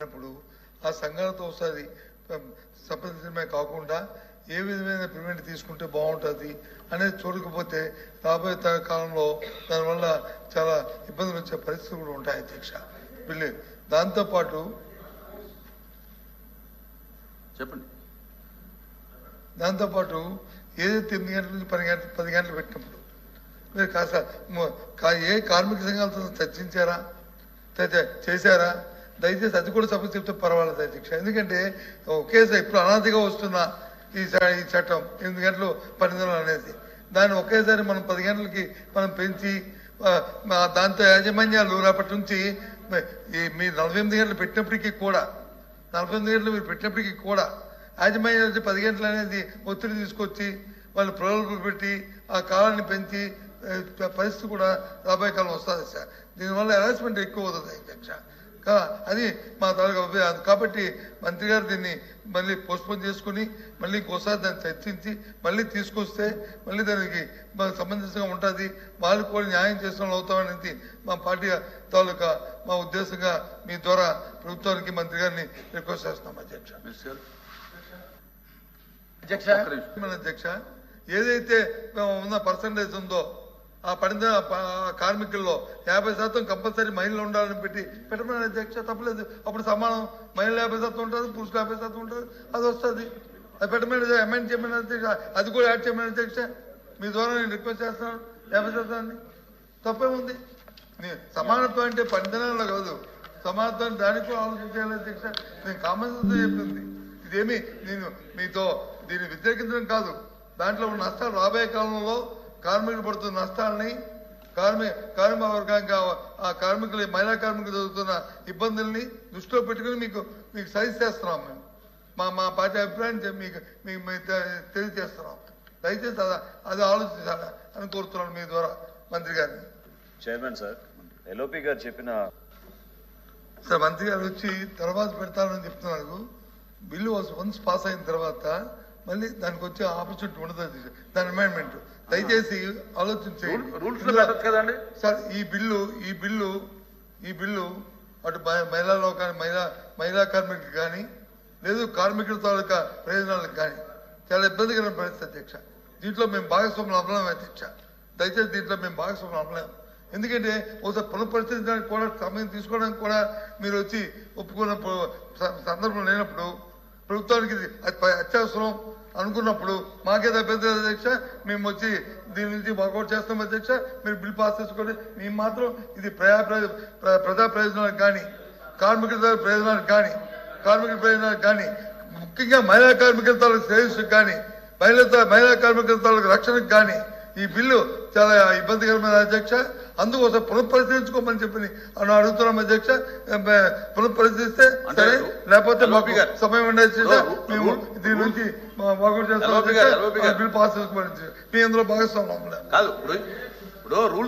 అప్పుడు ఆ సంఘాలతో ఒకసారి సంప్రదించడమే కాకుండా ఏ విధమైన ప్రివెంట్ తీసుకుంటే బాగుంటుంది అనేది చూడకపోతే రాబోయే తర కాలంలో దానివల్ల చాలా ఇబ్బందులు వచ్చే పరిస్థితులు కూడా ఉంటాయి అధ్యక్ష. వీళ్ళు దాంతోపాటు చెప్పండి. దాంతోపాటు ఏదైతే ఎనిమిది గంటల నుంచి పది గంటలు పది గంటలు పెట్టినప్పుడు మీరు కాస్త ఏ కార్మిక సంఘాలతో చర్చించారా? చేశారా? దయచేసి అది కూడా సభకు చెప్తే పర్వాలేదు అధ్యక్ష ఎందుకంటే ఒకేసారి ఇప్పుడు అనాదిగా వస్తున్న ఈ ఈ చట్టం ఎనిమిది గంటలు పన్నెండు అనేది. దాన్ని ఒకేసారి మనం పది గంటలకి మనం పెంచి దాంతో యాజమాన్యాలు రేపటి నుంచి మీ నలభై ఎనిమిది గంటలు పెట్టినప్పటికీ కూడా నలభై ఎనిమిది గంటలు మీరు పెట్టినప్పటికీ కూడా యాజమాన్యాలు పది గంటలు అనేది ఒత్తిడి తీసుకొచ్చి వాళ్ళు ప్రలోభాలు పెట్టి ఆ కాలాన్ని పెంచి పరిస్థితి కూడా రాబోయే కాలం వస్తుంది సార్. దీనివల్ల హెరాస్మెంట్ ఎక్కువ అవుతుంది అధ్యక్ష. అది మా తాలూకా కాబట్టి మంత్రి గారు దీన్ని మళ్ళీ పోస్ట్పోన్ చేసుకుని మళ్ళీ ఇంకోసారి దాన్ని చర్చించి మళ్ళీ తీసుకొస్తే మళ్ళీ దానికి మాకు సంబంధించగా ఉంటుంది. వాళ్ళు కూడా న్యాయం చేసిన అవుతామనేది మా పార్టీ తాలూకా మా ఉద్దేశంగా మీ ద్వారా ప్రభుత్వానికి మంత్రి గారిని రిక్వెస్ట్ చేస్తున్నాం అధ్యక్ష. అధ్యక్ష. ఏదైతే ఉన్న పర్సంటేజ్ ఉందో ఆ పడిన కార్మికుల్లో యాభై శాతం కంపల్సరీ మహిళలు ఉండాలని పెట్టి పెట్టమని అధ్యక్ష తప్పలేదు. అప్పుడు సమానం మహిళలు యాభై శాతం ఉంటుంది పురుషులు యాభై శాతం ఉంటుంది అది వస్తుంది. అది పెట్టమని అమెండ్ చేయమని అధ్యక్ష అది కూడా యాడ్ చేయమని అధ్యక్ష. మీ ద్వారా నేను రిక్వెస్ట్ చేస్తున్నాను యాభై శాతాన్ని. తప్పేముంది? సమానత్వం అంటే పండితనంలో కాదు. సమానత్వం దానికి కూడా ఆలోచించాలి అధ్యక్ష. నేను కామన్ సెన్స్ చెప్పింది ఇదేమి? నేను మీతో దీన్ని వ్యతిరేకించడం కాదు. దాంట్లో ఉన్న నష్టాలు రాబోయే కాలంలో కార్మికులు పడుతున్న నష్టాలని కార్మిక కార్మిక వర్గానికి ఆ- కార్మికులు మహిళా కార్మికులు జరుగుతున్న ఇబ్బందుల్ని దృష్టిలో పెట్టుకుని మీకు మీకు సజెస్ట్ చేస్తున్నాం మేము. మా మా పార్టీ అభిప్రాయం చె- మీకు మీకు తెలియజేస్తున్నాం. దయచేసి అది అది ఆలోచించాలి అని కోరుతున్నాను మీ ద్వారా మంత్రి గారిని. చైర్మన్ సార్ ఎల్ఓపి గారు చెప్పిన సార్ మంత్రి గారు వచ్చి తర్వాత పెడతానని చెప్తున్నారు. బిల్లు వన్స్ పాస్ అయిన తర్వాత మళ్ళీ దానికి వచ్చే ఆపర్చునిటీ ఉండదు అది. దాని అమెండ్మెంట్ దయచేసి ఆలోచించండి సార్ ఈ బిల్లు ఈ బిల్లు ఈ బిల్లు అటు మహి- మహిళా లోకాన్ని మహిళా మహిళా కార్మికులకు కానీ లేదు కార్మికుల తాలూకా ప్రయోజనాలకు కానీ చాలా ఇబ్బందికరమైన పరిస్థితి అధ్యక్ష. దీంట్లో మేము భాగస్వాములు అవ్వలేము అధ్యక్ష దయచేసి దీంట్లో మేము భాగస్వాములు అవ్వలేము ఎందుకంటే ఒకసారి పునఃపరిశీలించడానికి కూడా సమయం తీసుకోవడానికి కూడా మీరు వచ్చి ఒప్పుకున్న సందర్భం లేనప్పుడు ప్రభుత్వానికి అత్యవసరం. అనుకున్నప్పుడు మాకేదో పెద్ద అధ్యక్ష మేము వచ్చి దీని నుంచి వర్కౌట్ చేస్తాం అధ్యక్ష మీరు బిల్ పాస్ చేసుకోండి. మేము మాత్రం ఇది ప్రజా ప్రజా ప్రయోజనాలకు కానీ కార్మికుల ప్రయోజనాలకు కానీ కార్మికుల ప్రయోజనాలకు కానీ ముఖ్యంగా మహిళా కార్మికుల తాలూకు శ్రేయస్సుకు కానీ మహిళా మహిళా కార్మికుల తాలూకు రక్షణకు కానీ ఈ బిల్లు చాలా ఇబ్బందికరమైన అధ్యక్ష. అందుకోసం పునఃపరిశీలించుకోమని చెప్పి అడుగుతున్నాం అధ్యక్ష పునఃపరిశీలిస్తే సరే లేకపోతే మాకు. సమయం ఉండేది రూ- మేము దీని నుంచి చేస్తాం. బిల్ పాస్ చేసుకోమని మీ అందులో భాగస్వామ్యం. కాదు ఇప్పుడు రూల్స్